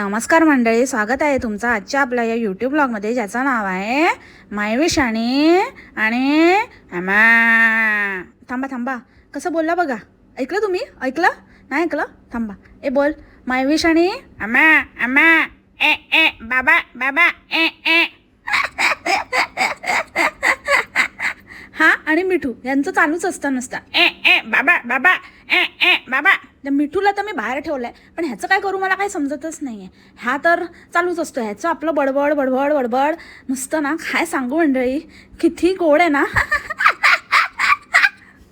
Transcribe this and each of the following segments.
नमस्कार मंडळी स्वागत आहे तुमचं आजच्या आपल्या या यूट्यूब ब्लॉगमध्ये ज्याचं नाव आहे मायविश आणि आणि थांबा थांबा. कसं बोलला बघा? ऐकलं तुम्ही? ऐकलं? नाही ऐकलं? थांबा. ए बोल. मायविश आणि अमा अमा ए ए बाबा बाबा ए ए. हा आणि मिठू यांचं चालूच असतं नसता. ए ए बाबा बाबा ए ए बाबा. त्या मिठूला तर मी बाहेर ठेवलंय पण ह्याचं काय करू मला काही समजतच नाही आहे हा तर चालूच असतो ह्याचं आपलं बडबड बडबड बडबड. नुसतं ना काय सांगू मंडळी? किती गोड आहे ना?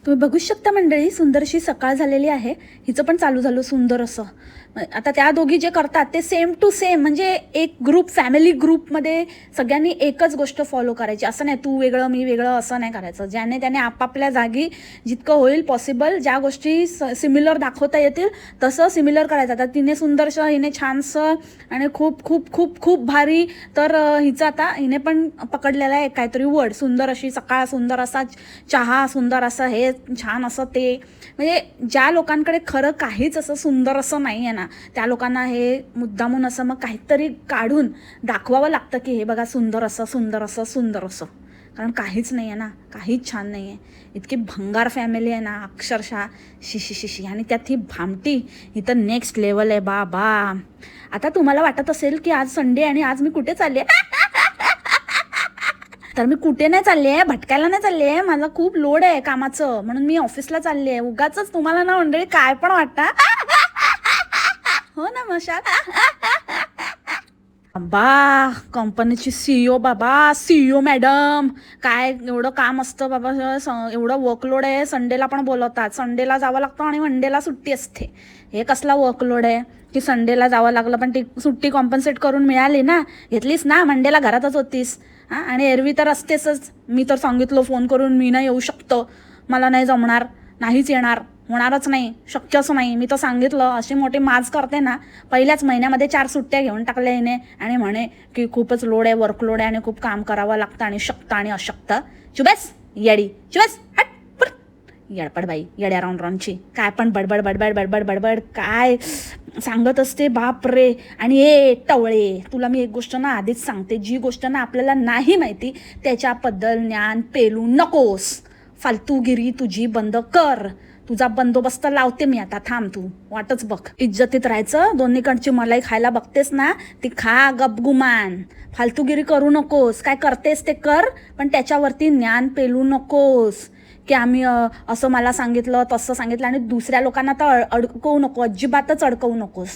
तुम्ही बघूच शकता मंडळी सुंदरशी सकाळ झालेली आहे. हिचं पण चालू झालं सुंदर असं. आता त्या दोघी जे करतात ते सेम टू सेम म्हणजे एक ग्रुप फॅमिली ग्रुपमध्ये सगळ्यांनी एकच गोष्ट फॉलो करायची. असं नाही तू वेगळं मी वेगळं असं नाही करायचं. ज्याने त्याने आपापल्या जागी जितकं होईल पॉसिबल ज्या गोष्टी सिमिलर दाखवता येतील तसं सिमिलर करायचं. आता तिने सुंदरसं हिने छानसं आणि खूप खूप खूप खूप भारी तर हिचं आता हिने पण पकडलेलं आहे काहीतरी वर्ड सुंदर अशी सकाळ सुंदर असा चहा सुंदर असं हे छान असं ते. म्हणजे ज्या लोकांकडे खरं काहीच असं सुंदर असं नाही आहे ना त्या लोकांना हे मुद्दामून असं मग काहीतरी काढून दाखवावं लागतं की हे बघा सुंदर असं सुंदर असं सुंदर असं. कारण काहीच नाही आहे ना काहीच छान नाही आहे इतकी भंगार फॅमिली आहे ना अक्षरशः शिशी शिशी. आणि त्यात ही भामटी ही तर नेक्स्ट लेवल आहे बा बा आता तुम्हाला वाटत असेल की आज संडे आणि आज मी कुठे चालले तर मी कुठे नाही चालले आहे? भटकायला नाही चालले आहे? माझा खूप लोड आहे कामाचं. म्हणून मी ऑफिसला चालली आहे. उगाच तुम्हाला ना मंडळी काय पण वाटतं? हो ना मशाल. बा कंपनीची सीईओ बाबा सीईओ मॅडम काय एवढं काम असतं बाबा एवढं वर्कलोड आहे. संडेला पण बोलवतात. संडेला जावं लागतं आणि मंडेला सुट्टी असते. हे कसला वर्कलोड आहे? की संडेला जावं लागलं पण ती सुट्टी कॉम्पन्सेट करून मिळाली ना? घेतलीस ना? मंडेला घरातच होतीस. हां? आणि एरवी तर असतेच मी तर सांगितलं फोन करून मी नाही येऊ शकतो. मला नाही जमणार. नाहीच येणार. होणारच नाही शक्यच नाही. मी तर सांगितलं अशी मोठी माज करते ना पहिल्याच महिन्यामध्ये चार सुट्ट्या घेऊन टाकल्या हिने. आणि म्हणे की खूपच लोड आहे वर्कलोड आहे आणि खूप काम करावं लागतं आणि शक्त आणि अशक्त. चुबेस येडी. चुबेस हट येडपड बाई येड्या राऊंड राऊंडची काय पण बडबड बडबड बडबड बडबड काय सांगत असते बाप रे. आणि ए टवळे तुला मी एक गोष्ट ना आधीच सांगते. जी गोष्ट ना आपल्याला नाही माहिती त्याच्याबद्दल ज्ञान पेलू नकोस. फालतूगिरी तुझी बंद कर. तुझा बंदोबस्त लावते मी आता थांब तू वाटच बघ. इज्जतीत राहायचं दोन्हीकडची मलाई खायला बघतेस ना ती खा गपगुमान फालतूगिरी करू नकोस काय करतेस ते कर पण त्याच्यावरती ज्ञान पेलू नकोस. की आम्ही असं मला सांगितलं तसं सांगितलं आणि दुसऱ्या लोकांना तर अड- अडकवू नको अजिबातच अडकवू नकोस.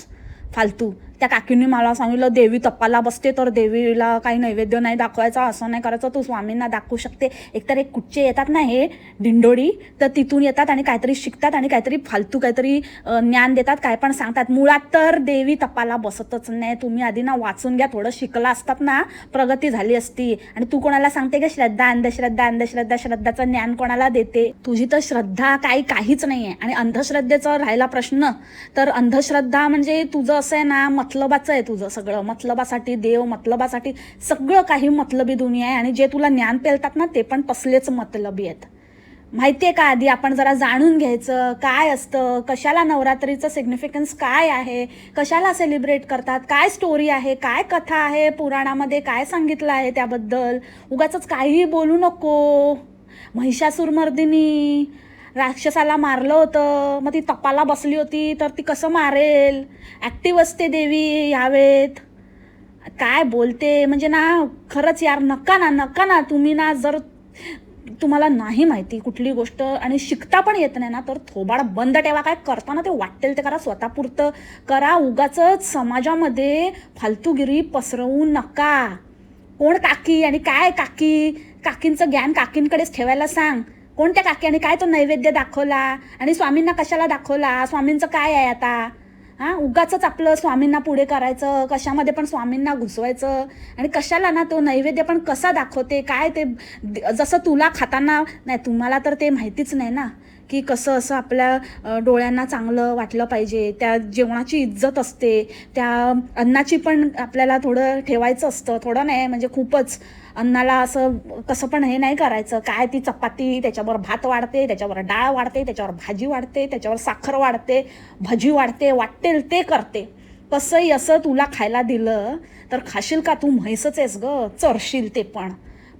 फालतू. त्या काकींनी मला सांगितलं देवी तपाला बसते तर देवीला काही नैवेद्य नाही दाखवायचा असं नाही करायचं तू स्वामींना दाखवू शकते. एकतर एक कुठचे येतात ना हे ढिंडोळी तर तिथून येतात आणि काहीतरी शिकतात आणि काहीतरी फालतू काहीतरी ज्ञान देतात काय पण सांगतात. मुळात तर देवी तपाला बसतच नाही. तुम्ही आधी ना वाचून घ्या थोडं शिकला असतात ना प्रगती झाली असती. आणि तू कोणाला सांगते का श्रद्धा अंधश्रद्धा अंधश्रद्धा श्रद्धाचं ज्ञान कोणाला देते? तुझी तर श्रद्धा काही काहीच नाही आहे आणि अंधश्रद्धेचा राहिला प्रश्न तर अंधश्रद्धा म्हणजे तुझं असं आहे ना मतलबाचं आहे तुझं सगळं. मतलबासाठी देव मतलबासाठी सगळं काही मतलबी दुनिया आहे आणि जे तुला ज्ञान पेलतात ना ते पण तसलेच मतलबी आहेत. माहिती आहे का आधी आपण जरा जाणून घ्यायचं काय असतं कशाला नवरात्रीचं सिग्निफिकन्स काय आहे कशाला सेलिब्रेट करतात काय स्टोरी आहे काय कथा आहे पुराणामध्ये काय सांगितलं आहे त्याबद्दल? उगाच काहीही बोलू नको. महिषासूरमर्दिनी राक्षसाला मारलं होतं. मग ती तपाला बसली होती तर ती कसं मारेल? ॲक्टिव्ह असते देवी यावेत काय बोलते? म्हणजे ना खरंच यार नका ना नका ना. तुम्ही ना जर तुम्हाला नाही माहिती कुठली गोष्ट आणि शिकता पण येत नाही ना तर थोबाड बंद ठेवा. काय करताना ते वाटेल ते करा स्वतःपुरतं करा. उगाच समाजामध्ये फालतूगिरी पसरवू नका. कोण काकी? आणि काय काकी? काकींचं ज्ञान काकींकडेच ठेवायला सांग. कोणत्या काकी काय तो नैवेद्य दाखवला? आणि स्वामींना कशाला दाखवला? स्वामींचं काय आहे आता? हां उगाचंच आपलं स्वामींना पुढे करायचं कशामध्ये पण स्वामींना घुसवायचं आणि कशाला ना तो नैवेद्य पण कसा दाखवते? काय ते जसं तुला खाताना नाही तुम्हाला तर ते माहितीच नाही ना की कसं असं आपल्या डोळ्यांना चांगलं वाटलं पाहिजे त्या जेवणाची इज्जत असते त्या अन्नाची पण आपल्याला थोडं ठेवायचं असतं थोडं नाही म्हणजे खूपच अन्नाला असं कसं पण हे नाही करायचं. काय ती चपाती त्याच्यावर भात वाढते त्याच्यावर डाळ वाढते त्याच्यावर भाजी वाढते त्याच्यावर साखर वाढते भजी वाढते वाटतेल ते करते. कसंही असं तुला खायला दिलं तर खाशील का तू? म्हैसच आहेस ग चरशील ते पण.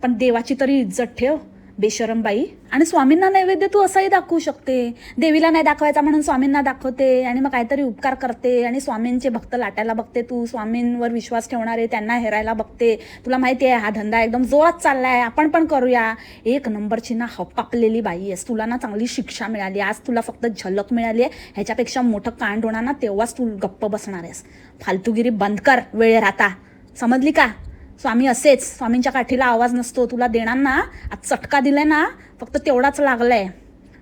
पण देवाची तरी इज्जत ठेव. बेशरम बाई आणि स्वामींना नैवेद्य तू असाही दाखवू शकते. देवीला नाही दाखवायचा म्हणून स्वामींना दाखवते आणि मग काहीतरी उपकार करते आणि स्वामींचे भक्त लाटायला बघते तू. स्वामींवर विश्वास ठेवणारे त्यांना हेरायला बघते. तुला माहिती आहे हा धंदा एकदम जोरात चाललाय. आपण पण करूया. एक नंबरची ना हपापलेली बाई आहेस. तुला ना चांगली शिक्षा मिळाली आज तुला फक्त झलक मिळाली आहे. ह्याच्यापेक्षा मोठं कांड होणार ना तेव्हाच तू गप्प बसणार आहेस. फालतूगिरी बंद कर. वेळ राहता. समजली का? स्वामी असेच स्वामींच्या काठीला आवाज नसतो तुला देणार ना? आज चटका दिलाय ना फक्त तेवढाच लागलाय.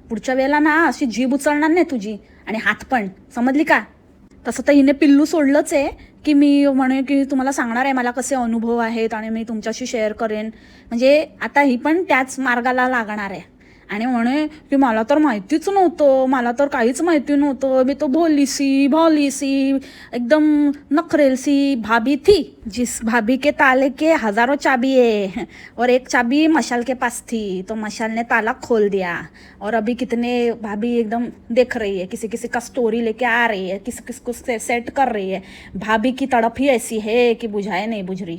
पुढच्या वेळेला ना अशी जीभ उचलणार नाही तुझी. आणि हात पण. समजली का? तसं तर हिने पिल्लू सोडलंच आहे की मी म्हणे की तुम्हाला सांगणार आहे मला कसे अनुभव आहेत आणि मी तुमच्याशी शेअर करेन. म्हणजे आता ही पण त्याच मार्गाला लागणार आहे. आणि म्हणे की मला तर माहितीच नव्हतं मला तर काहीच माहिती नव्हतं. मी तो भोलीसी भोलीसी एकदम नखरेलसी भाभी थी जिस भाभी के ताले के हजारों चाबी है. और एक चाबी मशाल के पास थी तो मशाल ने ताला खोल दिया. और अभी कितने भाभी एकदम देख रही है किसी किसी का स्टोरी लेके आ रही है किसी किसी को से- सेट कर रही है. भाभी की तड़प ही ऐसी है कि बुझाए नहीं बुझ रही.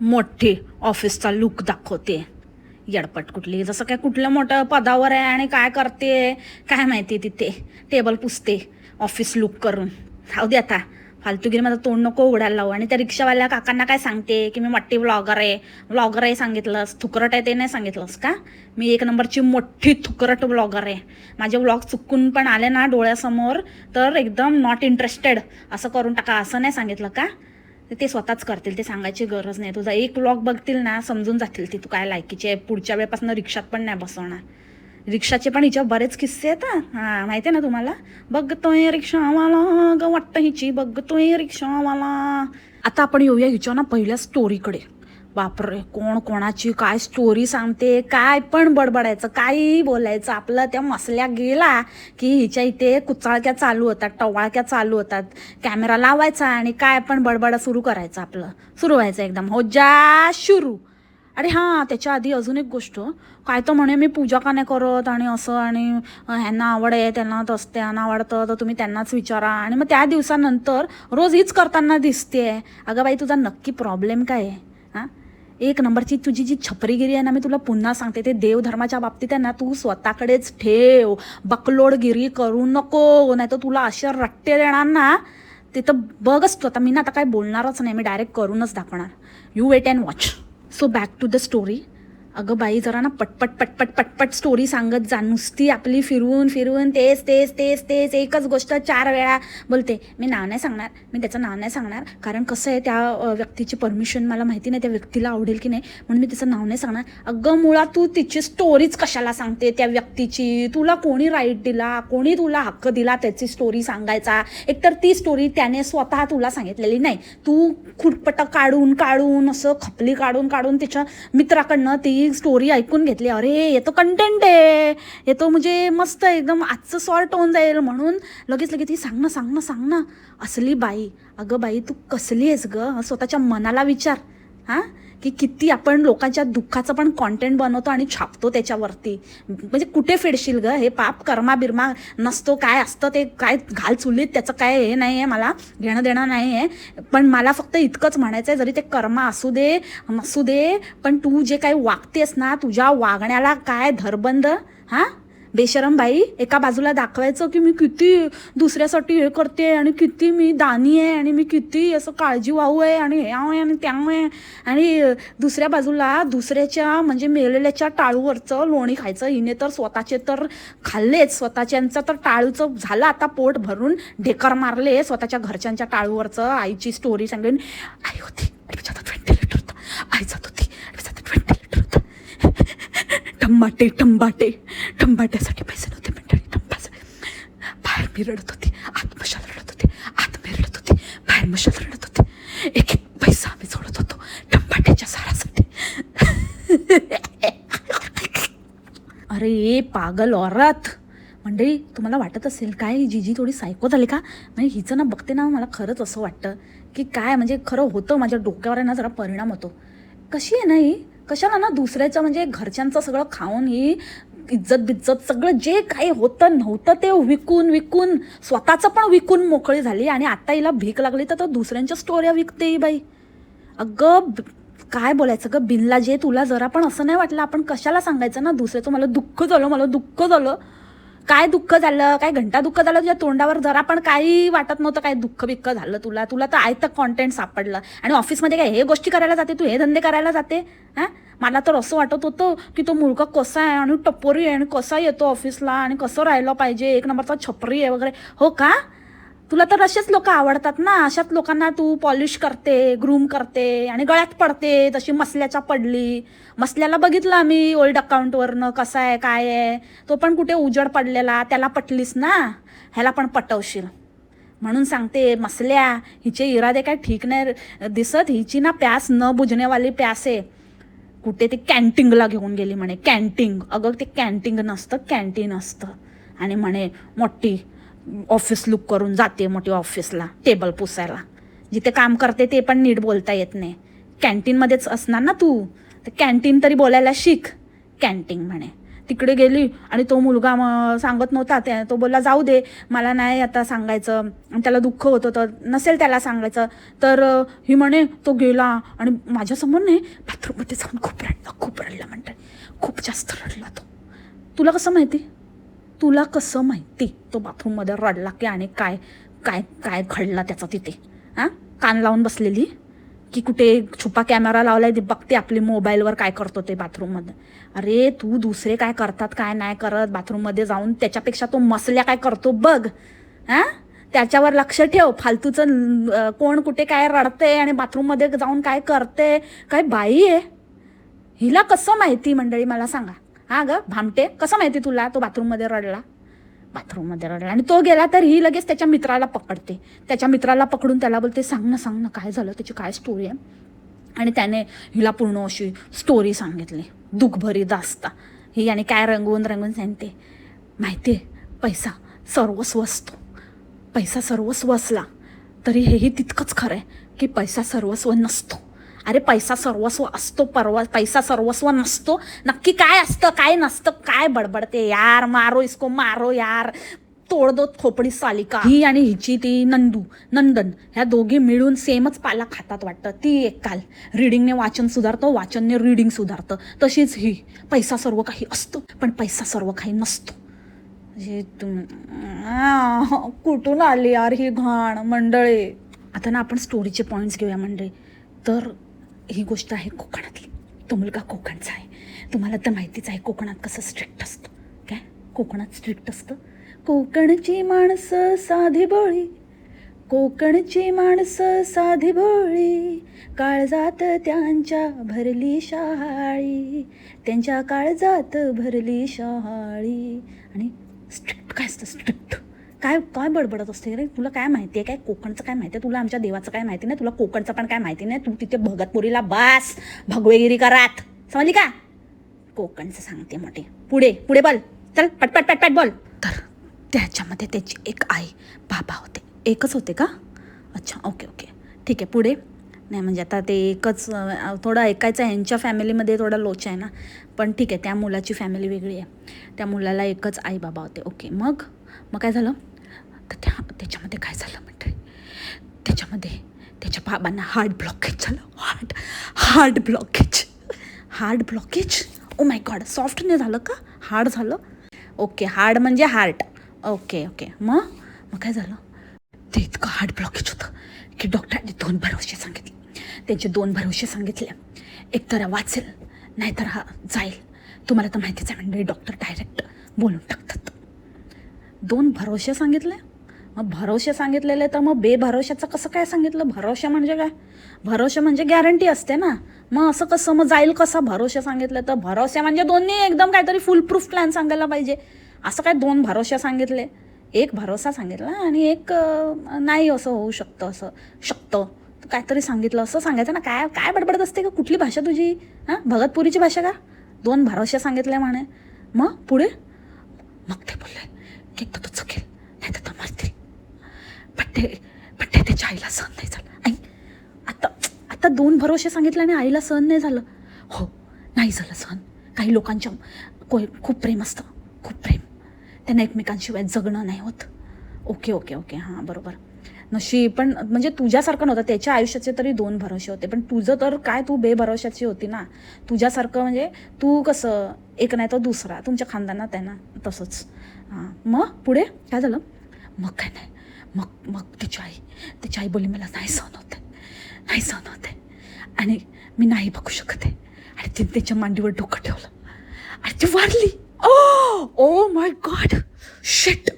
मोठी ऑफिसचा लुक दाखवते यडपट कुठली. जसं काय कुठलं मोठं पदावर आहे आणि काय करते काय माहिती तिथे. टेबल पुसते ऑफिस लुक करून. राहू दे आता. फालतूगिरी माझं तोंड नको उघडायला लावू. आणि त्या रिक्षावाल्या काकांना काय सांगते की मी मोठी ब्लॉगर आहे. ब्लॉगर आहे सांगितलंस. थुकरट आहे ते नाही सांगितलंस का? मी एक नंबरची मोठी थुकरट ब्लॉगर आहे. माझे व्लॉग चुकून पण आले ना डोळ्यासमोर तर एकदम नॉट इंटरेस्टेड असं करून टाका. असं नाही सांगितलं का? ते स्वतःच करतील ते सांगायची गरज नाही. तुझा एक व्लॉग बघतील ना समजून जातील ती तू काय लायकीची आहे. पुढच्या वेळेपासून रिक्षात पण नाही बसवणार. रिक्षाचे पण हिच्या बरेच किस्से आहेत हां हा माहिती आहे ना तुम्हाला? बघतोय रिक्षावाला ग वाटतं हिची बघतोय रिक्षावाला. आता आपण येऊया हिच्या ना पहिल्या स्टोरीकडे बापरे कोण कोणाची काय स्टोरी सांगते काय पण बडबडायचं काही बोलायचं. आपलं त्या मसल्या गेला की हिच्या इथे कुचाळक्या चालू होतात टवाळक्या चालू होतात. कॅमेरा लावायचा आणि काय पण बडबडा सुरू करायचं आपलं. सुरू व्हायचं एकदम. हो जा शुरू अरे हां त्याच्या आधी अजून एक गोष्ट. काय तर म्हणे मी पूजा का नाही करत आणि असं आणि ह्यांना आवड आहे त्यांना तस त्यांना आवडतं तर तुम्ही त्यांनाच विचारा. आणि मग त्या दिवसानंतर रोज हीच करताना दिसते अगं बाई तुझा नक्की प्रॉब्लेम काय आहे? एक नंबरची तुझी जी छपरीगिरी आहे ना मी तुला पुन्हा सांगते ते देवधर्माच्या बाबतीत आहे ना तू स्वतःकडेच ठेव. बकलोडगिरी करू नको नाही तर तुला अशा रट्टे देणार ना ते तर बघच तू आता मी ना आता काय बोलणारच नाही मी डायरेक्ट करूनच दाखवणार. You wait and watch so back to the story अगं बाई जरा ना पटपट पटपट पटपट स्टोरी सांगत जा. नुसती आपली फिरवून फिरवून तेच तेच तेच तेच एकच गोष्ट चार वेळा बोलते. मी नाव नाही सांगणार. मी त्याचं नाव नाही सांगणार. कारण कसं आहे त्या व्यक्तीची परमिशन मला माहिती नाही त्या व्यक्तीला आवडेल की नाही. म्हणून मी त्याचं नाव नाही सांगणार. अगं मुळात तू तिची स्टोरीच कशाला सांगते त्या व्यक्तीची? तुला कोणी राईट दिला? कोणी तुला हक्क दिला त्याची स्टोरी सांगायचा? एकतर ती स्टोरी त्याने स्वतः तुला सांगितलेली नाही. तू खुटपट काढून काढून असं खपली काढून काढून तिच्या मित्राकडनं ती स्टोरी ऐकून घेतली. अरे येतो कंटेंट आहे. येतो तो म्हणजे मस्त एकदम आजचं सॉर्ट होऊन जाईल म्हणून लगेच लगेच ती सांग ना सांग ना सांग ना. असली बाई. अगं बाई तू कसली आहेस ग? स्वतःच्या मनाला विचार. हां? की किती आपण लोकांच्या दुःखाचं पण कॉन्टेंट बनवतो आणि छापतो त्याच्यावरती. म्हणजे कुठे फेडशील ग? हे पाप कर्मा बिर्मा नसतो. काय असतं ते? काय घाल चुलीत? त्याचं काय हे नाही आहे मला. घेणं देणं नाही आहे पण मला फक्त इतकंच म्हणायचं आहे जरी ते कर्मा असू दे नसू दे पण तू जे काही वागतेस ना तुझ्या वागण्याला काय धरबंद? हां? बेशरम बाई एका बाजूला दाखवायचं की मी किती दुसऱ्यासाठी हे करते आणि किती मी दानी आहे आणि मी किती असं काळजी वाहू आहे आणि हे आहे आणि त्यामुळे आणि दुसऱ्या बाजूला दुसऱ्याच्या म्हणजे मेलेल्याच्या टाळूवरचं लोणी खायचं. हिने तर स्वतःचे तर खाल्लेच. स्वतःच्यांचं तर टाळूचं झालं. आता पोट भरून ढेकर मारले स्वतःच्या घरच्यांच्या टाळूवरचं. आईची स्टोरी सांगून. आई होती. आईचा तो हातात व्हेंटिलेटर होतं आई जात होती आणि तिच्या हातात व्हेंटिलेटर होतं टंबाटे टंबाटे. टंबाट्यासाठी पैसे नव्हते मंडळी टंबाचे. बाहेर मी रडत होती. आत मशाल रडत होते. आत मी रडत होती. बाहेर मशाल रडत होते. एक एक पैसा आम्ही जोडत होतो. टंबाट्याच्या सारासाठी. अरे पागल औरत. मंडळी तुम्हाला वाटत असेल काय? जीजी थोडी सायको झाली का? म्हणजे हिचं ना बघते ना मला खरंच असं वाटतं की काय? म्हणजे खरं होतं माझ्या डोक्यावर आहे ना जरा परिणाम होतो. कशी आहे ना ही? कशाला ना दुसऱ्याचं म्हणजे घरच्यांचं सगळं खाऊन ही इज्जत बिज्जत सगळं जे काही होतं नव्हतं ते विकून विकून स्वतःचं पण विकून मोकळी झाली आणि आता हिला भीक लागली तर तो दुसऱ्यांच्या स्टोऱ्या विकते ही बाई. अगं काय बोलायचं ग? बिनला जे तुला जरा पण असं नाही वाटलं? आपण कशाला सांगायचं ना? दुसऱ्याचं मला दुःख झालं मला दुःख झालं. काय दुःख झालं? काय घंटा दुःख झालं तुझ्या तोंडावर? जरा पण काही वाटत नव्हतं काय दुःख बिक्क झालं तुला. तुला तर आयतं कॉन्टेंट सापडलं. आणि ऑफिसमध्ये काय हे गोष्टी करायला जाते? तू हे धंदे करायला जाते? हां? मला तर असं वाटत होतं की तो मुलगा कसा आहे आणि टपोरी आहे आणि कसा येतो ऑफिसला आणि कसं राहिलं पाहिजे? एक नंबरचा छपरी आहे वगैरे. हो का? तुला तर असेच लोक आवडतात ना. अशाच लोकांना तू पॉलिश करते ग्रूम करते आणि गळ्यात पडते तशी मसल्याच्या पडली. मसल्याला बघितलं आम्ही ओल्ड अकाउंटवरनं कसा आहे काय आहे. तो पण कुठे उजड पडलेला त्याला पटलीस ना. ह्याला पण पटवशील. म्हणून सांगते मसल्या हिचे इरादे काय ठीक नाही दिसत. हिची ना प्यास न बुजण्यावाली प्यास आहे. कुठे ती कॅन्टीनला घेऊन गेली म्हणे. कॅन्टिंग अगं ते कॅन्टिंग नसतं कॅन्टीन असतं. आणि म्हणे मोठी. ऑफिस लुक करून जाते मोठी ऑफिसला टेबल पुसायला. जिथे काम करते ते पण नीट बोलता येत नाही. कॅन्टीनमध्येच असणार ना तू? तर कॅन्टीन तरी बोलायला शिक. कॅन्टीन म्हणे. तिकडे गेली आणि तो मुलगा मग सांगत नव्हता. त्या तो बोलला जाऊ दे मला नाही आता सांगायचं. आणि त्याला दुःख होतं तर नसेल त्याला सांगायचं. तर ही म्हणे तो गेला आणि माझ्यासमोर नाही बाथरूममध्ये जाऊन खूप रडला खूप रडला म्हणतात खूप जास्त रडला तो. तुला कसं माहिती? तुला कसं माहिती? तो बाथरूममध्ये रडला की आणि काय काय काय घडला त्याचा तिथे? हां? कान लावून बसलेली? की कुठे छुपा कॅमेरा लावलाय ती बघते आपली मोबाईलवर काय करतो ते बाथरूममध्ये. अरे तू दुसरे काय करतात काय नाही करत बाथरूममध्ये जाऊन त्याच्यापेक्षा तो मसल्या काय करतो बघ. हां? त्याच्यावर लक्ष ठेव फालतूचं कोण कुठे काय रडते आणि बाथरूममध्ये जाऊन काय करते काय बाई आहे? हिला कसं माहिती मंडळी मला सांगा. हा ग भामटे कसं माहिती तुला? तो बाथरूममध्ये रडला. बाथरूममध्ये रडला. आणि तो गेला तर ही लगेच त्याच्या मित्राला पकडते. त्याच्या मित्राला पकडून त्याला बोलते सांग ना सांग ना काय झालं? त्याची काय स्टोरी आहे? आणि त्याने हिला पूर्ण अशी स्टोरी सांगितली. दुखभरी दास्ता. ही आणि काय रंगवून रंगवून सांगते माहिती आहे पैसा सर्वस्व असतो पैसा सर्वस्व असला तरी हेही तितकंच खरं आहे की पैसा सर्वस्व नसतो. अरे पैसा सर्वस्व असतो परवा पैसा सर्वस्व नसतो. नक्की काय असतं काय नसतं काय बडबडते? यार मारो इसको मारो यार. तोडदो खोपडी सालिका. ही आणि हिची ती नंदू नंदन ह्या दोघी मिळून सेमच पाला खातात वाटतं. ती एक काल रिडिंगने वाचन सुधारतं वाचनने रिडिंग सुधारतं. तशीच ही. पैसा सर्व काही असतो पण पैसा सर्व काही नसतो. म्हणजे तुम कुठून आली यार ही घाण मंडळे? आता ना आपण स्टोरीचे पॉईंट्स घेऊया मंडळी. तर ही गोष्ट आहे कोकणातली. तो मुलगा कोकणचा आहे. तुम्हाला तर माहितीच आहे कोकणात कसं स्ट्रिक्ट असतं. काय? कोकणात स्ट्रिक्ट असतं. कोकणची माणसं साधी बोळी. कोकणची माणसं साधी भोळी काळजात त्यांच्या भरली शहाळी त्यांच्या काळजात भरली शहाळी आणि स्ट्रिक्ट काय असतं? स्ट्रिक्ट काय काय बडबडत असते रे? तुला काय माहिती आहे? काय कोकणचं काय माहिती आहे? तुला आमच्या देवाचं काय माहिती नाही? तुला कोकणचं पण काय माहिती नाही? तू तिथे भगतपुरीला बास. भगवेगिरी करात समजली का? कोकणचं सांगते मोठे. पुढे पुढे बोल. चल पटपट पटपट बोल. तर त्याच्यामध्ये त्याची एक आई बाबा होते. एकच होते का? अच्छा ओके ओके. ठीक आहे पुढे. नाही म्हणजे आता ते एकच थोडं ऐकायचं ह्यांच्या यांच्या फॅमिलीमध्ये थोडा लोच आहे ना. पण ठीक आहे त्या मुलाची फॅमिली वेगळी आहे. त्या मुलाला एकच आई बाबा होते. ओके मग? मग काय झालं? तर त्या त्याच्यामध्ये काय झालं म्हणते त्याच्यामध्ये त्याच्या बाबांना हार्ट ब्लॉकेज झालं. Heart heart blockage heart blockage oh my god soft नाही झालं का? हार्ड झालं? ओके हार्ड म्हणजे हार्ट ओके ओके मग? मग काय झालं? ते इतकं हार्ट ब्लॉकेज होतं की डॉक्टरांनी दोन भरवशे सांगितले. त्यांचे दोन भरवशे सांगितले. एक तर वाचेल नाहीतर हा जाईल. तुम्हाला तर माहितीच आहे म्हणजे डॉक्टर डायरेक्ट बोलून टाकतात. दोन भरोसे सांगितले? मग भरोसे सांगितलेले तर मग बेभरोशाचं कसं काय सांगितलं? भरोसे म्हणजे काय? भरोसे म्हणजे गॅरंटी असते ना. मग असं कसं? मग जाईल कसा? भरोसे सांगितले तर भरोसे म्हणजे दोन्ही एकदम काहीतरी फुल प्रूफ प्लॅन सांगायला पाहिजे. असं काय दोन भरोसे सांगितले? एक भरोसा सांगितला आणि एक नाही असं होऊ शकतं असं. शकतं. काहीतरी सांगितलं असं सांगायचं ना. काय काय बडबडत असते का कुठली भाषा तुझी? हां? भगतपुरीची भाषा का? दोन भरोसे सांगितले म्हणे. मग पुढे? मग ते बोलले की एकदा तो चुकेल नाही तर तो मरतील पट्टे ते पण ते त्याच्या आईला सहन नाही झालं. आई आता आता दोन भरोसे सांगितले आणि आईला सहन नाही झालं. हो नाही झालं सहन. काही लोकांच्या को खूप प्रेम असतं. खूप प्रेम. त्यांना एकमेकांशिवाय जगणं नाही होत. Okay okay okay. हां बरोबर. नशीब पण म्हणजे तुझ्यासारखं नव्हतं. त्याच्या आयुष्याचे तरी दोन भरोसे होते. पण तुझं तर काय तू बेभरोशाची होती ना? तुझ्यासारखं म्हणजे तू कसं एक नाही तर दुसरा. तुमच्या खानदानात आहे ना? तसंच. हां मग पुढे? काय झालं? मग काय नाही. मग मग तिची आई तिची आई बोलली मला नाही सहन होते आहे नाही सहन होते आहे. आणि मी नाही बघू शकते. आणि तिने त्याच्या मांडीवर डोकं ठेवलं. आणि ती वारली. Oh oh my god shit.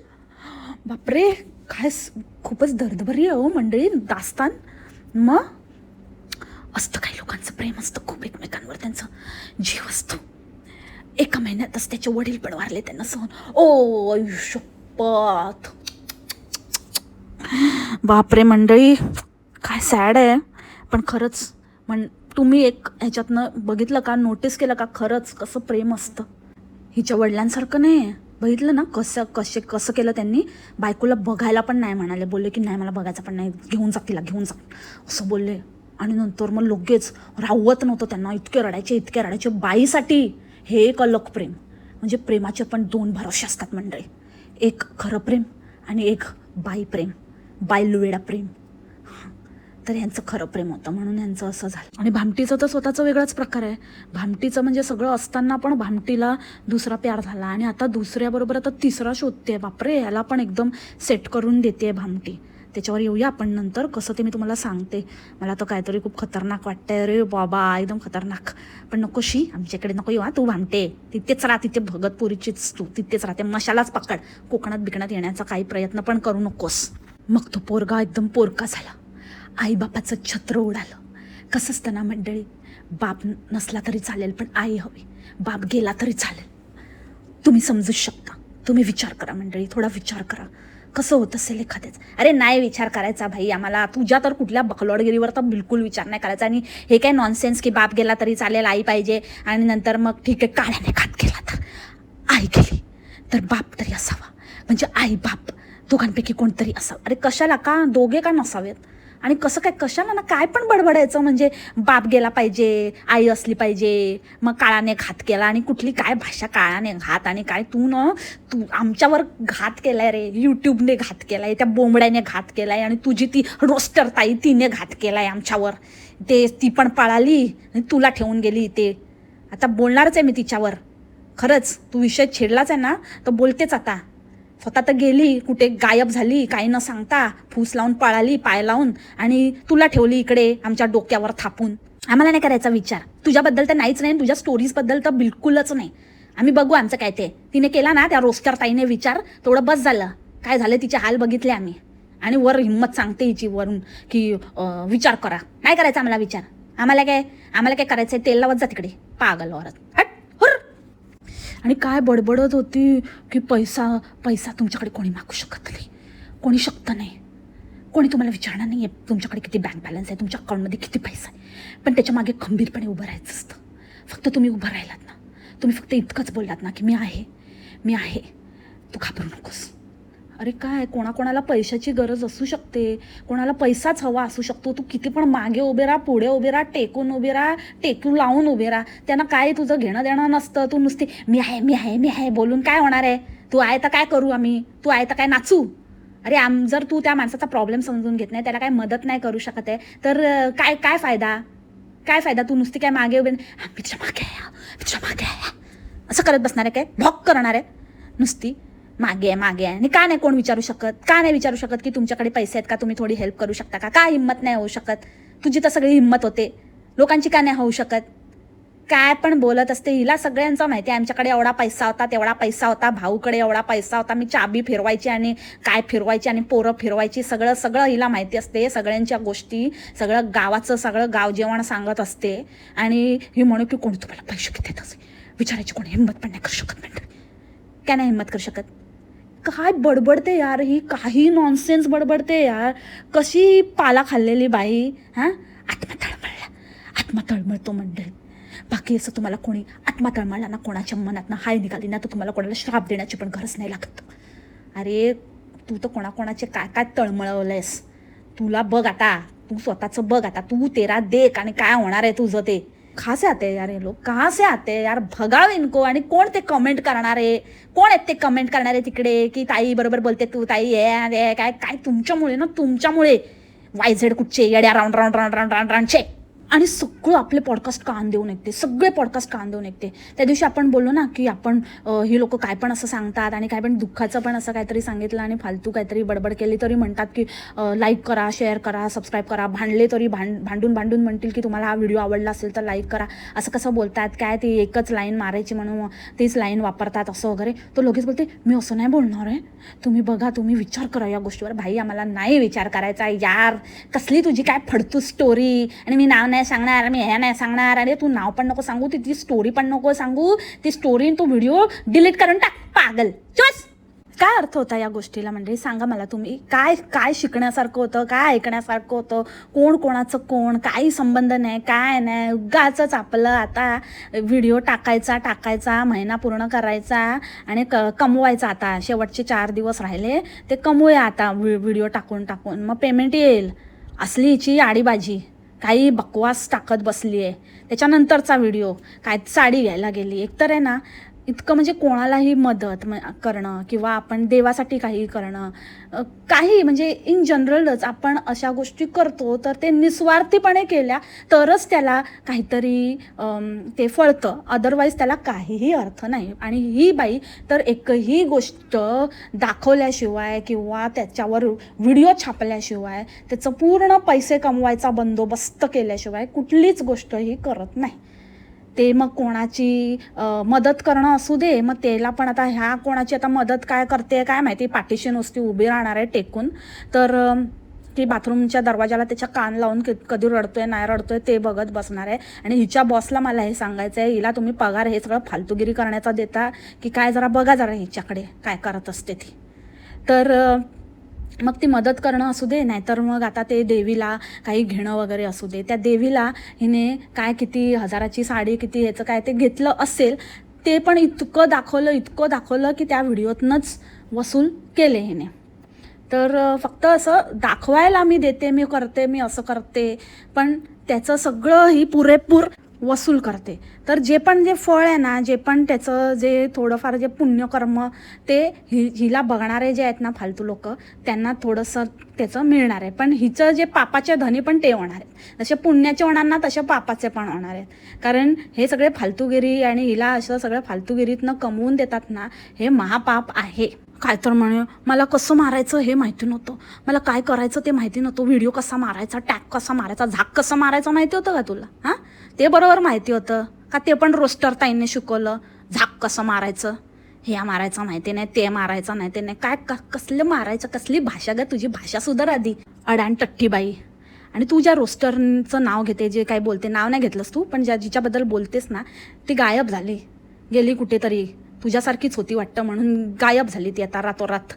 बापरे काय स- खूपच दर्दभरी आहे हो मंडळी दास्तान. मग? असतं काही लोकांचं प्रेम असतं खूप एकमेकांवर त्यांचं जीव असतो. एका महिन्यातच त्याचे वडील पण वारले त्यांना सहन हो, ओ आयुष्यपत बापरे मंडळी काय सॅड आहे. पण खरंच म्हण तुम्ही एक ह्याच्यातनं बघितलं का नोटीस केलं का खरंच कसं प्रेम असतं. हिच्या वडिलांसारखं नाही आहे बघितलं ना कसं कसे कसं केलं त्यांनी. बायकोला बघायला पण नाही म्हणाले. बोलले की नाही मला बघायचं पण नाही. घेऊन जा तिला घेऊन जा. असं बोलले. आणि नंतर मग लगेच रावत नव्हतं त्यांना. इतके रडायचे इतके रडायचे. बाईसाठी हे एक अलग प्रेम. म्हणजे प्रेमाचे पण दोन भरोसे असतात मंडळी. एक खरं प्रेम आणि एक बाई प्रेम. बायलुवेडा प्रेम. तर यांचं खरं प्रेम होतं म्हणून यांचं असं झालं. आणि भामटीचं तर स्वतःचा वेगळाच प्रकार आहे. भामटीचं म्हणजे सगळं असताना पण भामटीला दुसरा प्यार झाला आणि आता दुसऱ्याबरोबर आता तिसरा शोधते बापरे याला पण एकदम सेट करून देते भामटी. त्याच्यावर येऊया आपण नंतर कसं ते मी तुम्हाला सांगते. मला तर काहीतरी खूप खतरनाक वाटतंय. रे बाबा एकदम खतरनाक. पण नको शी आमच्याकडे नको येऊ हा तू भामटे. तिथेच राहा तिथे भगतपुरीचीच तू. तिथेच राहते मशालाच पकड. कोकणात बिकणात येण्याचा काही प्रयत्न पण करू नकोस. मग तो पोरगा एकदम पोरका झाला. आईबापाचं छत्र उडालं कसं असताना मंडळी बाप नसला तरी चालेल पण आई हवी. बाप गेला तरी चालेल. तुम्ही समजूच शकता. तुम्ही विचार करा मंडळी थोडा विचार करा. कसं होत असेल एखाद्याच? अरे नाही विचार करायचा भाई आम्हाला. तुझ्या तर कुठल्या बकलॉडगिरीवर तर बिलकुल विचार नाही करायचा. आणि हे काय नॉनसेन्स की बाप गेला तरी चालेल आई पाहिजे. आणि नंतर मग ठीक आहे काळ्याने खात गेला तर आई गेली. तर बाप तरी असावा. म्हणजे आई बाप दोघांपैकी कोणतरी असावं. अरे कशाला? का दोघे का नसावेत? आणि कसं काय कशाला ना काय पण बडबडायचं? म्हणजे बाप गेला पाहिजे आई असली पाहिजे मग काळाने घात केला आणि कुठली काय भाषा काळाने घात आणि काय तू न तू आमच्यावर घात केलाय रे. यूट्यूबने घात केलाय त्या बोंबड्याने घात केलाय आणि तुझी ती रोस्टर ताई तिने घात केलाय आमच्यावर. ते ती पण पळाली आणि तुला ठेवून गेली ते आता बोलणारच आहे मी तिच्यावर. खरंच तू विषय छेडलाच आहे ना तर बोलतेच आता. स्वतः तर गेली कुठे गायब झाली काही न सांगता फूस लावून पळाली पाय लावून आणि तुला ठेवली इकडे आमच्या डोक्यावर थापून. आम्हाला नाही करायचा विचार. तुझ्याबद्दल तर नाहीच नाही तुझ्या स्टोरीजबद्दल तर बिलकुलच नाही. आम्ही बघू आमचं काय ते. तिने केला ना त्या रोस्टर ताईने विचार तेवढं बस झालं. काय झालं तिचे हाल बघितले आम्ही. आणि वर हिंमत सांगते हिची वरून की विचार करा. नाही करायचा आम्हाला विचार. आम्हाला काय आम्हाला काय करायचं तेल लावत जा तिकडे. पागल वरत हट! आणि काय बडबडत होती की पैसा पैसा तुमच्याकडे कोणी मागू शकत नाही. कोणी शकतं नाही. कोणी तुम्हाला विचारणार नाही आहे तुमच्याकडे किती बँक बॅलन्स आहे तुमच्या अकाउंटमध्ये किती पैसा आहे. पण त्याच्यामागे खंबीरपणे उभं राहायचं असतं. फक्त तुम्ही उभं राहिलात ना. तुम्ही फक्त इतकंच बोललात ना की मी आहे मी आहे. तू घाबरू नकोस. अरे काय कोणाकोणाला पैशाची गरज असू शकते कोणाला पैसाच हवा असू शकतो तू किती पण मागे उभे राहा पुढे उभे राहा टेकून उभे राहा टेकून लावून उभे राहा. त्यांना काय तुझं घेणं देणं नसतं तू नुसती मी आहे मी आहे मी आहे बोलून काय होणार आहे? तू आहे तर काय करू आम्ही? तू आहे तर काय नाचू? अरे आम जर तू त्या माणसाचा प्रॉब्लेम समजून घेत नाही त्याला काय मदत नाही करू शकत आहे तर काय काय फायदा? काय फायदा तू नुसती काय मागे उभे मी तुझ्या मागे आहे, तुझ्या मागे आहे असं करत बसणार आहे काय? भॉक करणार आहे? नुसती मागे आहे मागे आहे. आणि का नाही कोण विचारू शकत? का नाही विचारू शकत की तुमच्याकडे पैसे आहेत का? तुम्ही थोडी हेल्प करू शकता का? का हिंमत नाही होऊ शकत? तुझी तर सगळी हिंमत होते. लोकांची का नाही होऊ शकत? काय पण बोलत असते हिला सगळ्यांचं माहिती आहे. आमच्याकडे एवढा पैसा होता तेवढा पैसा होता. भाऊकडे एवढा पैसा होता. मी चाबी फिरवायची आणि काय फिरवायची आणि पोरं फिरवायची सगळं सगळं हिला माहिती असते. सगळ्यांच्या गोष्टी सगळं गावाचं सगळं गाव जेवण सांगत असते. आणि ही म्हणू की कोण तुम्हाला पैसे किती देत विचारायची कोणी हिंमत पण नाही करू शकत म्हणते काय नाही हिंमत करू शकत? काय बडबडते यार ही? काही नॉनसेन्स बडबडते यार. कशी पाला खाल्लेली बाई हां? आत्मा तळमळला आत्मा तळमळतो मंडळी. बाकी असं तुम्हाला कोणी आत्मा तळमळला ना कोणाच्या मनात ना हाय निघाली ना तर तुम्हाला कोणाला श्राप देण्याची पण गरज नाही लागत. अरे तू तर कोणाकोणाचे काय काय तळमळवलंयस? तुला बघ आता. तू स्वतःचं बघ आता. तू तेरा देख आणि काय होणार आहे तुझं ते. कहाँ से आते हैं यार ये लोग? कहाँ से आते हैं यार? भगाव इनको आणि कोण ते कमेंट करणारे कोण आहेत ते कमेंट करणारे तिकडे? की ताई बरोबर बोलते तू ताई ये हे, काय काय तुमच्यामुळे ना? तुमच्यामुळे वायझेड कुठचे येड्या? Round round round round round राऊंडचे आणि सगळं आपले पॉडकास्ट कान देऊन ऐकते. सगळे पॉडकास्ट कान देऊन ऐकते. त्या दिवशी आपण बोललो ना की आपण ही लोक काय पण असं सांगतात आणि काय पण दुःखाचं पण असं काहीतरी सांगितलं आणि फालतू काहीतरी बडबड केली तरी म्हणतात की लाईक करा शेअर करा सबस्क्राईब करा भांडले तरी भांड भांडून भांडून म्हणतील की तुम्हाला हा व्हिडिओ आवडला असेल तर लाईक करा. असं कसं बोलतात काय ते एकच लाईन मारायची म्हणून तीच लाईन वापरतात असं वगैरे. तो लगेच बोलते मी असं नाही बोलणार आहे. तुम्ही बघा तुम्ही विचार करा या गोष्टीवर. भाई आम्हाला नाही विचार करायचा यार. कसली तुझी काय फडतू स्टोरी आणि मी नाव नाही नाही सांगणार मी हे नाही सांगणार अरे तू नाव पण नको सांगू ती स्टोरी पण नको सांगू ती स्टोरी तो व्हिडिओ डिलीट करून टाक पागल. चोस काय अर्थ होता या गोष्टीला म्हणजे? सांगा मला तुम्ही. काय काय शिकण्यासारखं होतं? काय ऐकण्यासारखं होतं? कोण कोणाचं कोण? काही संबंध नाही काय नाही. उगाच आपलं आता व्हिडिओ टाकायचा टाकायचा महिना पूर्ण करायचा आणि क कमवायचा आता. शेवटचे चार दिवस राहिले ते कमवूया आता व्हिडिओ टाकून टाकून. मग पेमेंट येईल. असली हिची आडीबाजी. काही बकवास टाकत बसली आहे त्याच्यानंतरचा व्हिडिओ काय साडी घ्यायला गेली. एकतर आहे ना इतकं म्हणजे कोणालाही मदत म- करणं किंवा आपण देवासाठी काही करणं काही म्हणजे इन जनरलच आपण अशा गोष्टी करतो तर ते निस्वार्थीपणे केल्या तरच त्याला काहीतरी ते फळतं. अदरवाईज त्याला काहीही अर्थ नाही. आणि ही बाई तर एकही गोष्ट दाखवल्याशिवाय किंवा त्याच्यावर व्हिडिओ छापल्याशिवाय त्याचं पूर्ण पैसे कमवायचा बंदोबस्त केल्याशिवाय कुठलीच गोष्ट ही करत नाही. ते मग कोणाची मदत करणं असू दे मग त्याला पण आता ह्या कोणाची आता मदत काय करते काय माहिती पाठीशी नुसती उभी राहणार आहे टेकून. तर ती बाथरूमच्या दरवाजाला त्याच्या कान लावून क- कधी रडतोय नाही रडतोय ते बघत बसणार आहे. आणि हिच्या बॉसला मला हे सांगायचं आहे हिला तुम्ही पगार हे सगळं फालतूगिरी करण्याचा देता की काय जरा बघा जरा हिच्याकडे काय करत असते ती. तर मग ती मदत करणं असू दे नाहीतर मग आता ते देवीला काही घेणं वगैरे असू दे. त्या देवीला हिने काय किती हजाराची साडी किती ह्याचं काय ते घेतलं असेल ते पण इतकं दाखवलं इतकं दाखवलं की त्या व्हिडिओतनंच वसूल केले हिने. तर फक्त असं दाखवायला मी देते मी करते मी असं करते पण त्याचं सगळं ही पुरेपूर वसूल करते. तर जे पण जे फळ आहे ना जे पण त्याचं जे थोडंफार जे पुण्यकर्म ते हि हिला बघणारे जे आहेत ना फालतू लोक त्यांना थोडंसं त्याचं मिळणार आहे. पण हिचं जे पापाचे धनी पण ते होणार आहेत. जसे पुण्याचे होणार ना तसे पापाचे पण होणार आहेत. कारण हे सगळे फालतूगिरी आणि हिला असं सगळं फालतूगिरीतनं कमवून देतात ना हे महापाप आहे. काय तर म्हणे मला कसं मारायचं हे माहिती नव्हतं. मला काय करायचं ते माहिती नव्हतं. व्हिडिओ कसा मारायचा टॅग कसा मारायचा झाक कसं मारायचं माहिती होतं का तुला? हां? ते बरोबर माहिती होतं. का ते पण रोस्टर ताईंनी शिकवलं. झाक कसं मारायचं? हे मारायचं माहिती नाही ते मारायचं नाही ते नाही. काय का कसलं मारायचं कसली भाषा ग तुझी? भाषा सुधार आधी. अडाण टट्टीबाई. आणि तू ज्या रोस्टरचं नाव घेते जे काय बोलते नाव नाही घेतलंस तू पण ज्या जिच्याबद्दल बोलतेस ना ती गायब झाली. गेली कुठेतरी. तुझ्यासारखीच होती वाटतं म्हणून गायब झाली ती आता रातोरात.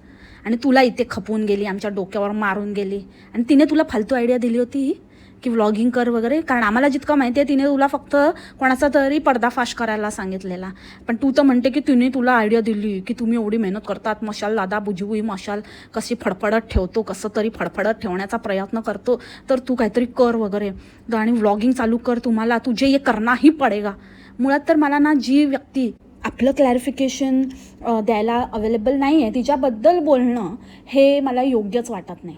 आणि तुला इथे खपवून गेली आमच्या डोक्यावर मारून गेली. आणि तिने तुला फालतू आयडिया दिली होती की व्लॉगिंग कर वगैरे. कारण आम्हाला जितकं माहिती आहे तिने तुला फक्त कोणाचा तरी पर्दाफाश करायला सांगितलेला. पण तू तर म्हणते की तिने तुला आयडिया दिली की तुम्ही एवढी मेहनत करतात मशाल दादा बुजवी मशाल कशी फडफडत ठेवतो कसं तरी फडफडत ठेवण्याचा प्रयत्न करतो. तर तू काहीतरी कर वगैरे. आणि व्लॉगिंग चालू कर तुम्हाला तुझे ये करणाही पडेगा. मुळात तर मला ना जी व्यक्ती आपलं क्लॅरिफिकेशन द्यायला अवेलेबल नाही आहे तिच्याबद्दल बोलणं हे मला योग्यच वाटत नाही.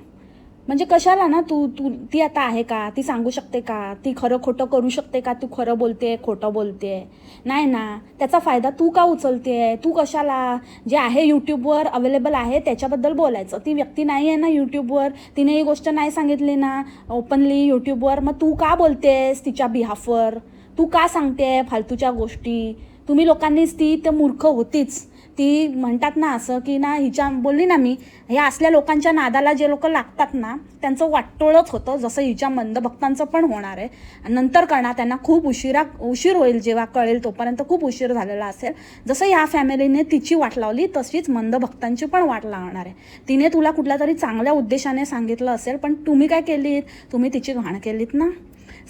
म्हणजे कशाला ना तू तू ती आता आहे का? ती सांगू शकते का? ती खरं खोटं करू शकते का? तू खरं बोलते खोटं बोलते नाही ना. त्याचा फायदा तू का उचलते तू कशाला? जे आहे यूट्यूबवर अवेलेबल आहे त्याच्याबद्दल बोलायचं. ती व्यक्ती नाही आहे ना यूट्यूबवर तिने ही गोष्ट नाही सांगितली ना ओपनली यूट्यूबवर मग तू का बोलतेस तिच्या बिहाफवर तू का सांगते फालतूच्या गोष्टी? तुम्ही लोकांनीच ती तर मूर्ख होतीच. ती म्हणतात ना असं की ना हिच्या बोलली ना मी ह्या असल्या लोकांच्या नादाला जे लोक लागतात ना त्यांचं वाटोळच होतं जसं हिच्या मंदभक्तांचं पण होणार आहे. आणि नंतर करणार त्यांना खूप उशिरा उशीर होईल जेव्हा कळेल तोपर्यंत खूप उशीर झालेला असेल. जसं या फॅमिलीने तिची वाट लावली तशीच मंदभक्तांची पण वाट लावणार आहे. तिने तुला कुठल्या तरी चांगल्या उद्देशाने सांगितलं असेल पण तुम्ही काय केलीत? तुम्ही तिची घाण केलीत ना?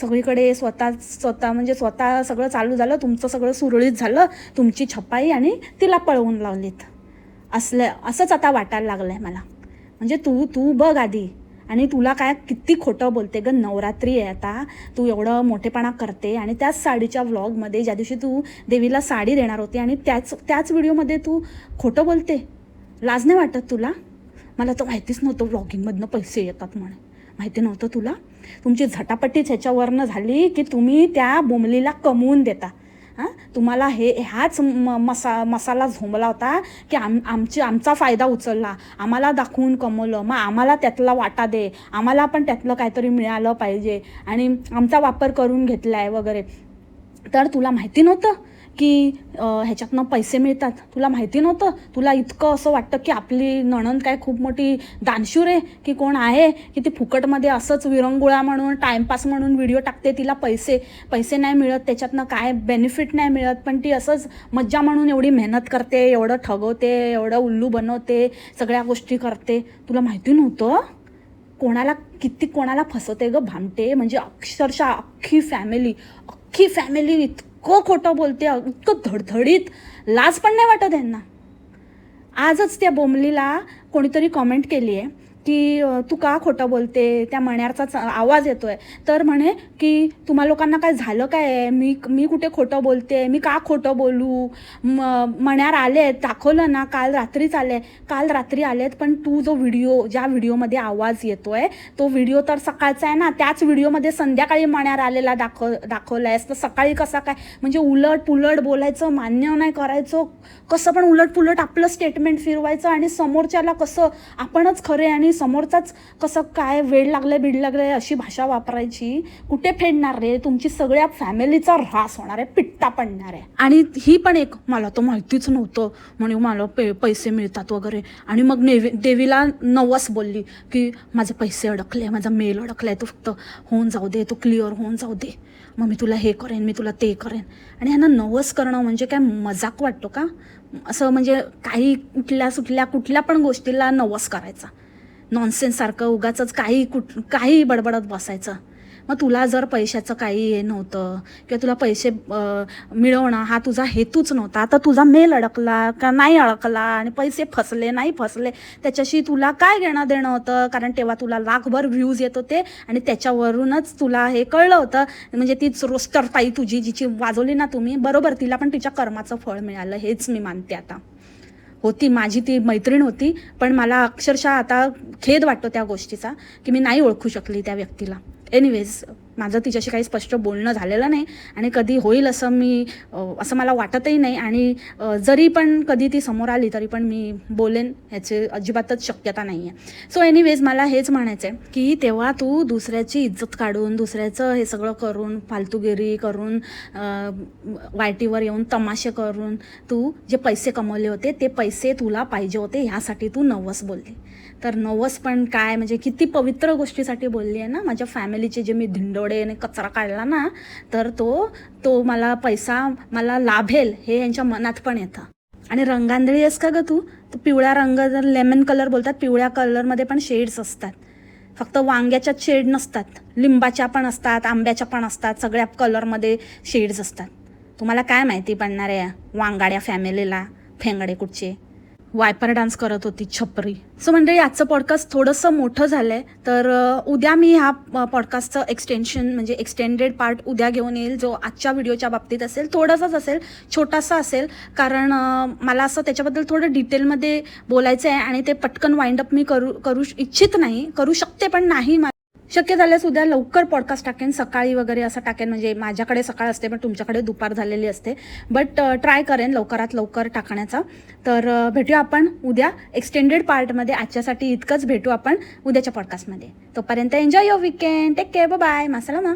सगळीकडे स्वतः स्वतः म्हणजे स्वतः सगळं चालू झालं तुमचं सगळं सुरळीत झालं तुमची छपाई आणि तिला पळवून लावलीत. असलं असंच आता वाटायला लागलं आहे मला. म्हणजे तू तू बघ आधी. आणि तुला काय किती खोटं बोलते ग नवरात्री आहे आता. तू एवढं मोठेपणा करते आणि त्याच साडीच्या व्लॉगमध्ये ज्या दिवशी तू देवीला साडी देणार होती आणि त्याच त्याच व्हिडिओमध्ये तू खोटं बोलते. लाज नाही वाटत तुला? मला तर माहितीच नव्हतं व्लॉगिंगमधनं पैसे येतात म्हणे माहिती नव्हतं तुला? तुमची झटापटीच ह्याच्यावरनं झाली की तुम्ही त्या बोमलीला कमवून देता. हां? तुम्हाला हे ह्याच म मसा मसाला झोंबला होता की आम आमची आमचा फायदा उचलला. आम्हाला दाखवून कमवलं. मग आम्हाला त्यातला वाटा दे. आम्हाला पण त्यातलं काहीतरी मिळालं पाहिजे. आणि आमचा वापर करून घेतला आहे वगैरे. तर तुला माहिती नव्हतं? की ह्याच्यातनं पैसे मिळतात. तुला माहिती नव्हतं? तुला इतकं असं वाटतं की आपली नणंद काय खूप मोठी दानशूर आहे? की कोण आहे? की ती फुकटमध्ये असंच विरंगुळा म्हणून टाईमपास म्हणून व्हिडिओ टाकते तिला पैसे पैसे नाही मिळत त्याच्यातनं काय बेनिफिट नाही मिळत पण ती असंच मज्जा म्हणून एवढी मेहनत करते एवढं ठगवते एवढं उल्लू बनवते सगळ्या गोष्टी करते. तुला माहिती नव्हतं? कोणाला किती कोणाला फसवते ग भामटे? म्हणजे अक्षरशः अख्खी फॅमिली अख्खी फॅमिली इतकं खोटं बोलते इतकं धडधडीत. लाज पण नाही वाटत यांना आजच त्या बोमलीला कोणीतरी कॉमेंट केली आहे की तू का खोटं बोलते? त्या मण्यारचाच आवाज येतोय. तर म्हणे की तुम्हा लोकांना काय झालं काय? आहे मी मी कुठे खोटं बोलते? मी का खोटं बोलू? म मण्यार आले दाखवलं ना काल रात्रीच आले. काल रात्री आलेत पण तू जो व्हिडिओ ज्या व्हिडिओमध्ये आवाज येतोय तो व्हिडिओ तर सकाळचा आहे ना त्याच व्हिडिओमध्ये संध्याकाळी मण्यार आलेला दाखव दाखवला आहेस तर सकाळी कसा काय? म्हणजे उलट पुलट बोलायचं मान्य नाही करायचं कसं पण उलट पुलट आपलं स्टेटमेंट फिरवायचं आणि समोरच्याला कसं आपणच खरे आणि समोरचाच कसं काय वेळ लागले बीड लागले अशी भाषा वापरायची. कुठे फेडणार रे? तुमची सगळ्या फॅमिलीचा ऱ्हास होणार आहे पिट्टा पडणार आहे. आणि ही पण एक मला तर माहितीच नव्हतं. म्हणे मला पे पैसे मिळतात वगैरे. आणि मग नेवी देवीला नवस बोलली की माझे पैसे अडकले माझा मेल अडकलाय तो फक्त होऊन जाऊ दे तो क्लिअर होऊन जाऊ दे. मग मी तुला हे करेन मी तुला ते करेन. आणि ह्यांना नवस करणं म्हणजे काय मजाक वाटतो का? असं म्हणजे काही कुठल्या सुटल्या कुठल्या पण गोष्टीला नवस करायचा. नॉनसेन्ससारखं उगाच काही कुठ काही बडबडत बसायचं. मग तुला जर पैशाचं काही हे नव्हतं किंवा तुला पैसे मिळवणं हा तुझा हेतूच नव्हता तर तुझा मेल अडकला का नाही अडकला आणि पैसे फसले नाही फसले त्याच्याशी तुला काय घेणं देणं होतं? कारण तेव्हा तुला लाखभर व्ह्यूज येत होते आणि त्याच्यावरूनच तुला हे कळलं होतं. म्हणजे तीच रोस्टर ताई तुझी जिची वाजवली ना तुम्ही बरोबर तिला पण तिच्या कर्माचं फळ मिळालं हेच मी मानते आता. होती माझी ती मैत्रीण होती पण मला अक्षरशः आता खेद वाटतो त्या गोष्टीचा की मी नाही ओळखू शकली त्या व्यक्तीला. एनिवेज माझं तिच्याशी काही स्पष्ट बोलणं झालेलं नाही आणि कधी होईल असं मी असं मला वाटतही नाही आणि जरी पण कधी ती समोर आली तरी पण मी बोलेन ह्याची अजिबातच शक्यता नाही आहे सो एनिवेज मला हेच म्हणायचं आहे की तेव्हा तू दुसऱ्याची इज्जत काढून दुसऱ्याचं हे सगळं करून फालतूगिरी करून वायटीवर येऊन तमाशे करून तू जे पैसे कमवले होते ते पैसे तुला पाहिजे होते ह्यासाठी तू नवस बोलली. तर नवस पण काय म्हणजे किती पवित्र गोष्टीसाठी बोलली आहे ना माझ्या फॅमिलीचे जे मी धिंडोडे आणि कचरा काढला ना तर तो तो मला पैसा मला लाभेल हे यांच्या मनात पण येतं. आणि रंगांधळी आहेस का ग तू? तर पिवळ्या रंग जर लेमन कलर बोलतात पिवळ्या कलरमध्ये पण शेड्स असतात. फक्त वांग्याच्या शेड नसतात लिंबाच्या पण असतात आंब्याच्या पण असतात सगळ्या कलरमध्ये शेड्स असतात. तुम्हाला काय माहिती पडणार आहे वांगाड्या फॅमिलीला फेंगडे कुठचे? वायपर डान्स करत होती छपरी. सो म्हणजे आजचं पॉडकास्ट थोडंसं मोठं झालं आहे तर उद्या मी ह्या पॉडकास्टचं एक्सटेन्शन म्हणजे एक्सटेंडेड पार्ट उद्या घेऊन येईल. जो आजच्या व्हिडिओच्या बाबतीत असेल थोडासाच असेल छोटासा असेल. कारण मला असं त्याच्याबद्दल थोडं डिटेलमध्ये बोलायचं आहे आणि ते पटकन वाइंडअप मी करू करू इच्छित नाही. करू शकते पण नाही मला शक्य झाल्यास उद्या लवकर पॉडकास्ट टाकेन. सकाळी वगैरे असं टाकेन म्हणजे माझ्याकडे सकाळ असते पण तुमच्याकडे दुपार झालेली असते. बट ट्राय करेन लवकरात लवकर टाकण्याचा. तर भेटूया आपण उद्या एक्सटेंडेड पार्टमध्ये आजच्यासाठी इतकंच भेटू आपण उद्याच्या पॉडकास्टमध्ये तोपर्यंत enjoy your weekend take care bye मासलामा